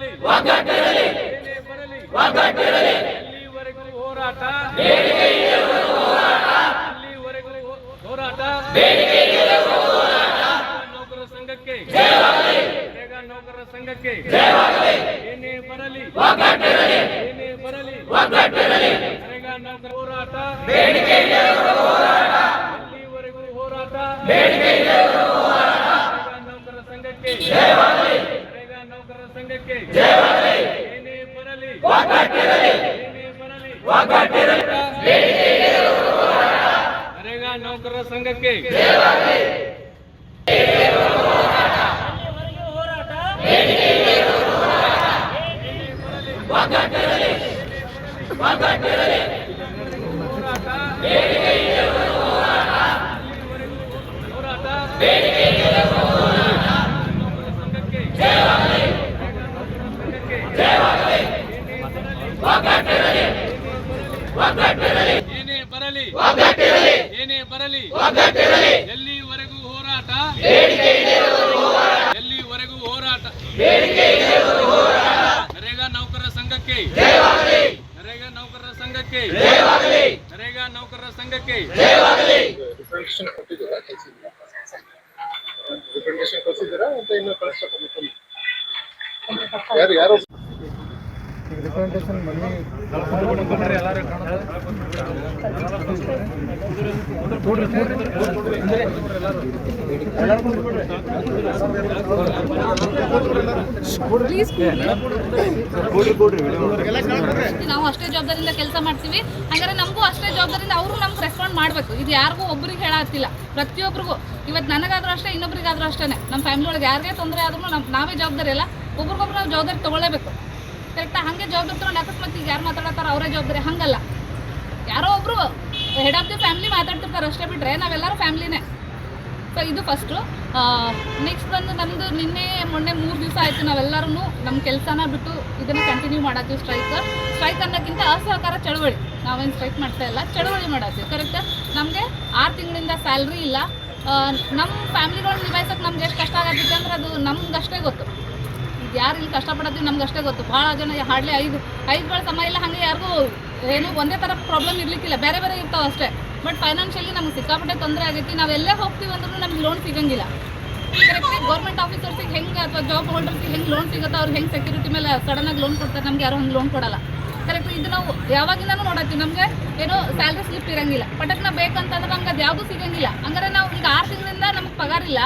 ಬರಲಿ. ಬರಲಿ. ಇಲ್ಲಿವರೆಗೂ ಹೋರಾಟ. ಇಲ್ಲಿವರೆಗೂ ಹೋರಾಟ. ನೌಕರರ ಸಂಘಕ್ಕೆ. ಸಂಘಕ್ಕೆ. ಏನೇ ಬರಲಿ. ಏನೇ ಬರಲಿ. ನೌಕರ ಹೋರಾಟ ಇಲ್ಲಿವರೆಗೂ ಹೋರಾಟ ನರೇಗಾ ನೌಕರರ ಸಂಘಕ್ಕೆ ನರೇಗಾ ನೌಕರರ ಸಂಘಕ್ಕೆ ಏನೇ ಬರಲಿ ಏನೇ ಬರಲಿ ನರೇಗಾ ನೌಕರರ ಸಂಘಕ್ಕೆ. ಹೋರಾಟ ಹೋರಾಟ ನೌಕರರ ಸಂಘಕ್ಕೆ ಏನೇ ಬರಲಿ ಏನೇ ಬರಲಿ. ಎಲ್ಲಿವರೆಗೂ ಹೋರಾಟ? ಎಲ್ಲಿವರೆಗೂ ಹೋರಾಟ? ನರೇಗಾ ನೌಕರರ ಸಂಘಕ್ಕೆ. ನರೇಗಾ ನೌಕರರ ಸಂಘಕ್ಕೆ. ನರೇಗಾ ನೌಕರರ ಸಂಘಕ್ಕೆ. ಕಳಿಸಿದ್ದೀರಾ ಅಂತ ಇನ್ನೂ ಕಳಿಸ್ಬೇಕು ಯಾರು ಯಾರು ರಿಪ್ರೆಸೆಂಟೇಷನ್ ನಾವು ಅಷ್ಟೇ ಜವಾಬ್ದಾರಿಯಿಂದ ಕೆಲಸ ಮಾಡ್ತೀವಿ. ಹಂಗಾರೆ ನಮಗೂ ಅಷ್ಟೇ ಜವಾಬ್ದಾರಿಯಿಂದ ಅವರು ನಮ್ಗೆ ರೆಸ್ಪಾಂಡ್ ಮಾಡಬೇಕು. ಇದು ಯಾರಿಗೂ ಒಬ್ರಿಗೆ ಹೇಳತ್ತಿಲ್ಲ ಪ್ರತಿಯೊಬ್ಬರಿಗೂ ಇವತ್ತು ನನಗಾದ್ರೂ ಅಷ್ಟೇ, ಇನ್ನೊಬ್ರಿಗಾದ್ರೂ ಅಷ್ಟೇ ನಮ್ಮ ಫ್ಯಾಮಿಲಿ ಒಳಗೆ ಯಾರಿಗೇ ತೊಂದರೆ ಆದ್ರೂ ನಾವೇ ಜವಾಬ್ದಾರಿ ಅಲ್ಲ. ಒಬ್ರಿಗೊಬ್ರು ನಾವು ಜವಾಬ್ದಾರಿ ತಗೊಳ್ಳೇಬೇಕು. ಕರೆಕ್ಟಾ ಹಾಗೆ ಜವಾಬ್ದಾರಿ ತೊಗೊಂಡು ಅಕಸ್ಮಾತ್ ಈಗ ಯಾರು ಮಾತಾಡತ್ತಾರ ಅವರೇ ಜವಾಬ್ದಾರಿ ಹಂಗಲ್ಲ. ಯಾರೋ ಒಬ್ರು ಹೆಡ್ ಆಫ್ ದಿ ಫ್ಯಾಮಿಲಿ ಮಾತಾಡ್ತಿರ್ತಾರೆ ಅಷ್ಟೇ ಬಿಟ್ಟರೆ ನಾವೆಲ್ಲರೂ ಫ್ಯಾಮಿಲಿನೇ ಸೊ ಇದು ಫಸ್ಟು ನೆಕ್ಸ್ಟ್ ಬಂದು ನಮ್ಮದು ನಿನ್ನೆ, ಮೊನ್ನೆ ಮೂರು ದಿವಸ ಆಯಿತು ನಾವೆಲ್ಲರೂ ನಮ್ಮ ಕೆಲಸನ ಬಿಟ್ಟು ಇದನ್ನು ಕಂಟಿನ್ಯೂ ಮಾಡತ್ತೀವಿ ಸ್ಟ್ರೈಕ್ ಸ್ಟ್ರೈಕ್ ಅನ್ನೋಕ್ಕಿಂತ ಅಸಹಕಾರ ಚಳವಳಿ. ನಾವೇನು ಸ್ಟ್ರೈಕ್ ಮಾಡ್ತಾ ಇಲ್ಲ, ಚಳವಳಿ ಮಾಡತ್ತೀವಿ ಕರೆಕ್ಟ್ ನಮಗೆ ಆರು ತಿಂಗಳಿಂದ ಸ್ಯಾಲ್ರಿ ಇಲ್ಲ. ನಮ್ಮ ಫ್ಯಾಮಿಲಿಗಳನ್ನ ನಿಭಾಯಿಸೋಕೆ ನಮ್ಗೆ ಎಷ್ಟು ಕಷ್ಟ ಆಗತ್ತಿದೆ ಅಂದ್ರೆ ಅದು ನಮ್ಗಷ್ಟೇ ಗೊತ್ತು. ಯಾರು ಇಲ್ಲಿ ಕಷ್ಟಪಡತ್ತೀವಿ ನಮ್ಗೆ ಅಷ್ಟೇ ಗೊತ್ತು. ಭಾಳ ಜನ ಹಾರ್ಡ್ಲಿ ಐದು ಐದುಗಳ ಸಮಯ ಇಲ್ಲ, ಹಂಗೆ ಯಾರಿಗೂ ಏನು ಒಂದೇ ಥರ ಪ್ರಾಬ್ಲಮ್ ಇರ್ಲಿಕ್ಕಿಲ್ಲ. ಬೇರೆ ಬೇರೆ ಇರ್ತಾವೆ ಅಷ್ಟೇ. ಬಟ್ ಫೈನಾನ್ಷಿಯಲಿ ನಮ್ಗೆ ಸಿಕ್ಕಾಪಟ್ಟೆ ತೊಂದರೆ ಆಗೈತಿ. ನಾವೆಲ್ಲೇ ಹೋಗ್ತೀವಿ ಅಂದ್ರೂ ನಮ್ಗೆ ಲೋನ್ ಸಿಗಂಗಿಲ್ಲ. ಕರೆಕ್ಟಾಗಿ ಗೌರ್ಮೆಂಟ್ ಆಫೀಸರ್ಸಿಗೆ ಹೆಂಗೆ ಅಥವಾ ಜಾಬ್ ಹೋಲ್ಡರ್ಸಿಗೆ ಹೆಂಗೆ ಲೋನ್ ಸಿಗುತ್ತೆ, ಅವ್ರು ಹೆಂಗೆ ಸೆಕ್ಯೂರಿಟಿ ಮೇಲೆ ಸಡನ್ನಾಗಿ ಲೋನ್ ಕೊಡ್ತಾರೆ, ನಮ್ಗೆ ಯಾರು ಹಂಗೆ ಲೋನ್ ಕೊಡಲ್ಲ. ಕರೆಕ್ಟ್ ಇದು ನಾವು ಯಾವಾಗಿಂದನೂ ನೋಡತ್ತೀವಿ. ನಮಗೆ ಏನೋ ಸ್ಯಾಲ್ರಿ ಸ್ಲಿಪ್ ಇರಂಗಿಲ್ಲ. ಪಟಕ್ನ ಬೇಕಂತಂದ್ರೆ ನಮ್ಗೆ ಅದು ಯಾವುದೂ ಸಿಗಂಗಿಲ್ಲ. ಹಂಗಾರೆ ನಾವು ಈಗ ಆರು ತಿಂಗಳಿಂದ ನಮ್ಗೆ ಪಗಾರ ಇಲ್ಲ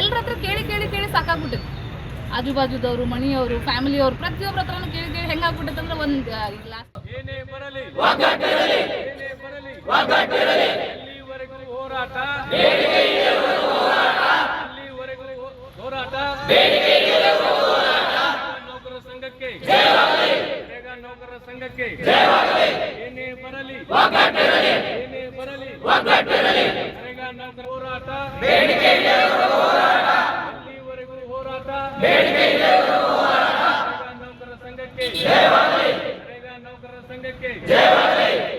ಎಲ್ಲರ ಹತ್ರ ಕೇಳಿ ಕೇಳಿ ಕೇಳಿ ಸಾಕಾಗ್ಬಿಟ್ಟಿದೆ ಆಜು ಬಾಜುದವರು ಮಣಿಯವರು ಫ್ಯಾಮಿಲಿಯವರು ಪ್ರತಿಯೊಬ್ಬರ ಹತ್ರನೂ ಕೇಳಿ ಕೇಳಿ ಹೆಂಗಾಗ್ಬಿಟ್ಟೈತೆ ಅಂದ್ರೆ ಒಂದು ಲಾಸ್ಟ್ ಏನೇ ಬರಲಿ. ಏನೇ ಬರಲಿ. ಇಲ್ಲಿವರೆಗೂ ಹೋರಾಟ. ಇಲ್ಲಿವರೆಗೂ ಹೋರಾಟ. ನೌಕರರ ಸಂಘಕ್ಕೆ. ಬೇಗ ನೌಕರ ಸಂಘಕ್ಕೆ. ಏನೇ ಬರಲಿ. ಏನೇ ಬರಲಿ. ನೌಕರ ಹೋರಾಟ. ಹೋರಾಟ ನರೇಗಾ ನೌಕರರ ಸಂಘಕ್ಕೆ. ನರೇಗಾ ನೌಕರರ ಸಂಘಕ್ಕೆ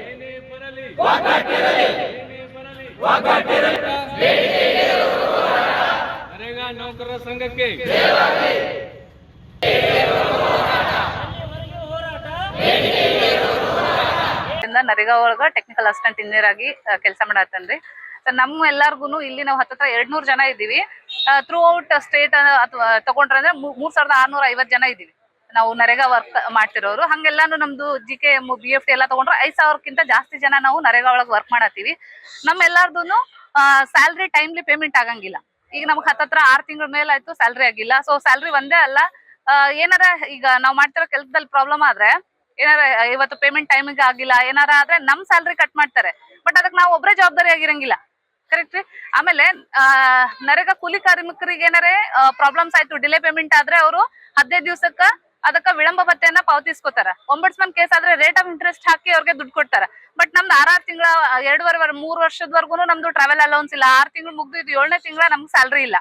ಏನೇ ಬರಲಿ. ಏನೇ ಬರಲಿ. ನರೇಗಾ ನೌಕರರ ಸಂಘಕ್ಕೆ. ನರೇಗಾ ಒಳಗ ಟೆಕ್ನಿಕಲ್ ಅಸಿಸ್ಟೆಂಟ್ ಇಂಜಿನಿಯರ್ ಆಗಿ ಕೆಲಸ ಮಾಡತ್ತನ್ರಿ ನಮ್ಮ ಎಲ್ಲಾರ್ಗು ಇಲ್ಲಿ ನಾವು ಹತ್ತತ್ರ ಎರಡ್ನೂರ್ ಜನ ಇದ್ದೀವಿ. ಥ್ರೂ ಔಟ್ ಸ್ಟೇಟ್ ಅಥವಾ ತಗೊಂಡ್ರೆ ಅಂದ್ರೆ ಮೂರ್ ಸಾವಿರದ ಆರ್ನೂರ ಐವತ್ ಜನ ಇದ್ದೀವಿ. ನಾವು ನರೇಗಾ ವರ್ಕ್ ಮಾಡ್ತಿರೋರು. ಹಂಗೆಲ್ಲಾನು ನಮ್ದು G K B F T ಎಲ್ಲ ತಗೊಂಡ್ರೆ ಐದ್ ಸಾವಿರಕ್ಕಿಂತ ಜಾಸ್ತಿ ಜನ ನಾವು ನರೇಗಾ ಒಳಗೆ ವರ್ಕ್ ಮಾಡತ್ತೀವಿ. ನಮ್ಮೆಲ್ಲಾರ್ದು ಸ್ಯಾಲ್ರಿ ಟೈಮ್ಲಿ ಪೇಮೆಂಟ್ ಆಗಂಗಿಲ್ಲ. ಈಗ ನಮ್ಗೆ ಹತ್ತತ್ರ ಆರ್ ತಿಂಗಳ ಮೇಲೆ ಆಯ್ತು ಸ್ಯಾಲ್ರಿ ಆಗಿಲ್ಲ. ಸೊ ಸ್ಯಾಲ್ರಿ ಒಂದೇ ಅಲ್ಲ. ಏನಾರ ಈಗ ನಾವು ಮಾಡ್ತಿರೋ ಕೆಲಸದಲ್ಲಿ ಪ್ರಾಬ್ಲಮ್ ಆದ್ರೆ, ಏನಾರ ಇವತ್ತು ಪೇಮೆಂಟ್ ಟೈಮಿಗೆ ಆಗಿಲ್ಲ, ಏನಾರ ಆದ್ರೆ ನಮ್ ಸ್ಯಾಲ್ರಿ ಕಟ್ ಮಾಡ್ತಾರೆ. ಬಟ್ ಅದಕ್ಕೆ ನಾವು ಒಬ್ಬರೇ ಜವಾಬ್ದಾರಿ ಆಗಿರಂಗಿಲ್ಲ. ಕರೆಕ್ಟ್ ರೀ. ಆಮೇಲೆ ನರೇಗ ಕೂಲಿ ಕಾರ್ಮಿಕರಿಗೆ ಏನಾರೇ ಪ್ರಾಬ್ಲಮ್ಸ್ ಆಯ್ತು ಡಿಲೇ ಪೇಮೆಂಟ್ ಆದ್ರೆ ಅವರು ಹದಿನೈದು ದಿವಸಕ್ಕ ಅದಕ್ಕ ವಿಳಂಬ ಭತ್ತೆಯನ್ನ ಪಾವತಿಸ್ಕೋತಾರ. ಒಂಬಡ್ಸ್ಮನ್ ಕೇಸ್ ಆದ್ರೆ ರೇಟ್ ಆಫ್ ಇಂಟ್ರೆಸ್ಟ್ ಹಾಕಿ ಅವ್ರಿಗೆ ದುಡ್ಡು ಕೊಡ್ತಾರ. ಬಟ್ ನಮ್ದು ಆರಾರು ತಿಂಗಳ, ಎರಡುವರೆ ವರ್- ಮೂರ್ ವರ್ಷದವರೆಗೂ ನಮ್ದು ಟ್ರಾವೆಲ್ ಅಲೌನ್ಸ್ ಇಲ್ಲ. ಆರ್ ತಿಂಗಳು ಮುಗ್ದು ಇದು ಏಳನೇ ತಿಂಗಳ ನಮ್ಗೆ ಸ್ಯಾಲ್ರಿ ಇಲ್ಲ.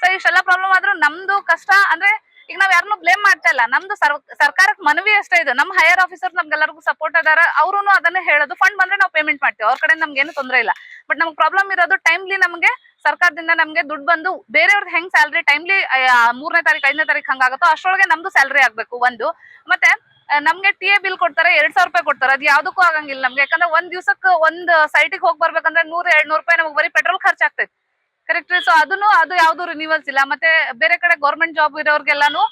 ಸೊ ಇಷ್ಟೆಲ್ಲ ಪ್ರಾಬ್ಲಮ್ ಆದ್ರೂ ನಮ್ದು ಕಷ್ಟ ಅಂದ್ರೆ, ಈಗ ನಾವ್ ಯಾರನ್ನು ಬ್ಲೇಮ್ ಮಾಡ್ತಾ ನಮ್ದು ಸರ್ಕಾರಕ್ಕೆ ಮನವಿ ಅಷ್ಟೇ ಇದು. ನಮ್ಮ ಹೈಯರ್ ಆಫೀಸರ್ ನಮ್ಗೆಲ್ಲರಿಗೂ ಸಪೋರ್ಟ್ ಅದಾರ ಅವರು ಅದನ್ನ ಹೇಳೋದು. ಫಂಡ್ ಬಂದ್ರೆ ನಾವು ಪೇಮೆಂಟ್ ಮಾಡ್ತೀವಿ. ಅವ್ರ ಕಡೆ ನಮ್ಗೆ ಏನು ತೊಂದರೆ ಇಲ್ಲ. ಬಟ್ ನಮ್ಗೆ ಪ್ರಾಬ್ಲಮ್ ಇರೋದು ಟೈಮ್ಲಿ ನಮಗೆ ಸರ್ಕಾರದಿಂದ ನಮ್ಗೆ ದುಡ್ಡು ಬಂದು ಬೇರೆಯವ್ರದ್ದು ಹೆಂಗ್ ಸ್ಯಾಲ್ರಿ ಟೈಮ್ಲಿ ಮೂರನೇ ತಾರೀಕು, ಐದನೇ ತಾರೀಕು ಹಂಗಾಗುತ್ತೋ ಅಷ್ಟರೊಳಗೆ ನಮ್ದು ಸ್ಯಾಲ್ರಿ ಆಗ್ಬೇಕು ಒಂದು. ಮತ್ತೆ ನಮ್ಗೆ ಟಿ ಎ ಬಿಲ್ ಕೊಡ್ತಾರೆ, ಎರಡ್ ಸಾವಿರ ರೂಪಾಯಿ ಕೊಡ್ತಾರೆ. ಅದು ಯಾವ್ದಕ್ಕೂ ಆಗಂಗಿಲ್ಲ ನಮ್ಗೆ. ಯಾಕಂದ್ರೆ ಒಂದ್ ದಿವಸಕ್ಕೆ ಒಂದ್ ಸೈಟಿಗೆ ಹೋಗಿ ಬರ್ಬೇಕಂದ್ರೆ ನೂರ್ ಎರಡ್ ನೂರ್ ರೂಪಾಯಿ ನಮ್ಗೆ ಬರೀ ಪೆಟ್ರೋಲ್ ಖರ್ಚು ಆಗ್ತೈತಿ. ಕರೆಕ್ಟ್ ಸೊ ಅದನ್ನು ಅದು ಯಾವ್ದು ರಿನ್ಯೂವಲ್ಸ್ ಇಲ್ಲ. ಮತ್ತೆ ಬೇರೆ ಕಡೆ ಗೌರ್ಮೆಂಟ್ ಜಾಬ್ ಇರೋರ್ಗೆಲ್ಲಾನು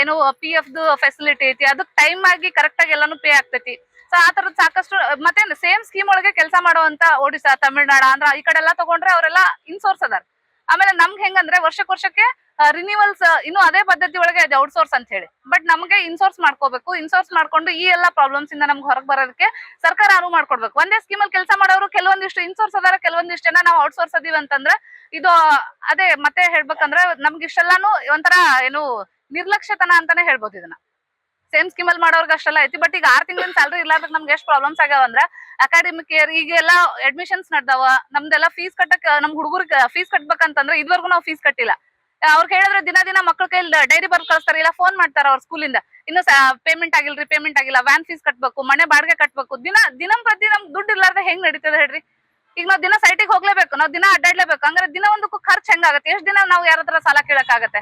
ಏನು ಪಿ ಎಫ್ ಫೆಸಿಲಿಟಿ ಐತಿ ಅದಕ್ಕೆ ಟೈಮ್ ಆಗಿ ಕರೆಕ್ಟ್ ಆಗಿ ಎಲ್ಲಾನು ಪೇ ಆಗ್ತೈತಿ. ಸೊ ಆ ತರದ್ ಸಾಕಷ್ಟು ಮತ್ತೆ ಸೇಮ್ ಸ್ಕೀಮ್ ಒಳಗೆ ಕೆಲಸ ಮಾಡುವಂತ ಒಡಿಶಾ ತಮಿಳ್ನಾಡು ಆಂಧ್ರ ಈ ಕಡೆ ಎಲ್ಲಾ ತಗೊಂಡ್ರೆ ಅವರೆಲ್ಲ ಇನ್ಸೋರ್ಸ್ ಅದಾರ. ಆಮೇಲೆ ನಮ್ಗೆ ಹೆಂಗಂದ್ರೆ ವರ್ಷಕ್ಕೆ ವರ್ಷಕ್ಕೆ ರಿನ್ಯೂವಲ್ಸ್ ಇನ್ನು ಅದೇ ಪದ್ಧತಿ ಒಳಗೆ ಅದು ಔಟ್ಸೋರ್ಸ್ ಅಂತ ಹೇಳಿ. ಬಟ್ ನಮಗೆ ಇನ್ಸೋರ್ಸ್ ಮಾಡ್ಕೋಬೇಕು ಇನ್ಸೋರ್ಸ್ ಮಾಡ್ಕೊಂಡು ಈ ಎಲ್ಲಾ ಪ್ರಾಬ್ಲಮ್ಸ್ ಇಂದ ನಮ್ಗೆ ಹೊರಗೆ ಬರೋದಕ್ಕೆ ಸರ್ಕಾರ ಅನುವು ಮಾಡ್ಕೊಡ್ಬೇಕು. ಒಂದೇ ಸ್ಕೀಮ್ ಅಲ್ಲಿ ಕೆಲಸ ಮಾಡೋರು ಕೆಲವೊಂದಿಷ್ಟು ಇನ್ಸೋರ್ಸ್ ಅದಾರ, ಕೆಲವೊಂದಿಷ್ಟು ಜನ ನಾವು ಔಟ್ಸೋರ್ಸ್ ಅದೀವಿ ಅಂತಂದ್ರೆ ಇದು ಅದೇ ಮತ್ತೆ ಹೇಳ್ಬೇಕಂದ್ರೆ ನಮ್ಗೆ ಇಷ್ಟೆಲ್ಲಾನು ಒಂಥರ ಏನು ನಿರ್ಲಕ್ಷ್ಯತನ ಅಂತಾನೆ ಹೇಳ್ಬೋದು ಇದನ್ನ. ಸೇಮ್ ಸ್ಕೀಮ್ ಅಲ್ಲಿ ಮಾಡೋರ್ಗ ಅಷ್ಟೆಲ್ಲ ಐತಿ ಬಟ್ ಈಗ ಆರ್ ತಿಂಗಳಿಂದ ಸ್ಯಾಲ್ರಿ ಇರ್ಲಾರ್ದಕ್ ನಮ್ಗೆ ಎಷ್ಟು ಪ್ರಾಬ್ಲಮ್ಸ್ ಆಗ್ಯಾವ ಅಂದ್ರೆ ಅಕಾಡೆಮಿಕ್ ಇಯರ್ ಈಗೆಲ್ಲ ಅಡ್ಮಿಷನ್ಸ್ ನಡ್ದಾವ, ನಮ್ದೆಲ್ಲ ಫೀಸ್ ಕಟ್ಟಕ್, ನಮ್ ಹುಡುಗರಿಗೆ ಫೀಸ್ ಕಟ್ಬೇಕಂತಂದ್ರೆ ಇದ್ವರ್ಗು ನಾವು ಫೀಸ್ ಕಟ್ಟಿಲ್ಲ. ಅವ್ರಿಗೆ ಹೇಳಿದ್ರೆ ದಿನ ದಿನ ಮಕ್ಳ ಕೈಲಿ ಡೈರಿ ಬರ್ ಕಳಿಸ್ತಾರೆ, ಇಲ್ಲ ಫೋನ್ ಮಾಡ್ತಾರ ಅವ್ರ ಸ್ಕೂಲಿಂದ ಇನ್ನು ಪೇಮೆಂಟ್ ಆಗಿಲ್ರಿ ಪೇಮೆಂಟ್ ಆಗಿಲ್ಲ ವ್ಯಾನ್ ಫೀಸ್ ಕಟ್ಬೇಕು, ಮನೆ ಬಾಡಿಗೆ ಕಟ್ಬೇಕು, ದಿನ ದಿನಂ ಪ್ರತಿ ನಮ್ ದುಡ್ಡು ಇರ್ಲಾರ್ದ ಹೆಂಗ್ ನಡೀತದೆ ಹೇಳ್ರಿ? ಈಗ ನಾವ್ ದಿನ ಸೈಟಿಗೆ ಹೋಗ್ಲೇಬೇಕು, ನಾವ್ ದಿನ ಅಡ್ಡಾಡ್ಲೇಬೇಕು ಅಂದ್ರೆ ದಿನ ಒಂದಕ್ಕೂ ಖರ್ಚು ಹೆಂಗಾಗತ್ತೆ? ಎಷ್ಟು ದಿನ ನಾವು ಯಾರ ಹತ್ರ ಸಾಲ ಕೇಳಕ್ಕಾಗತ್ತೆ?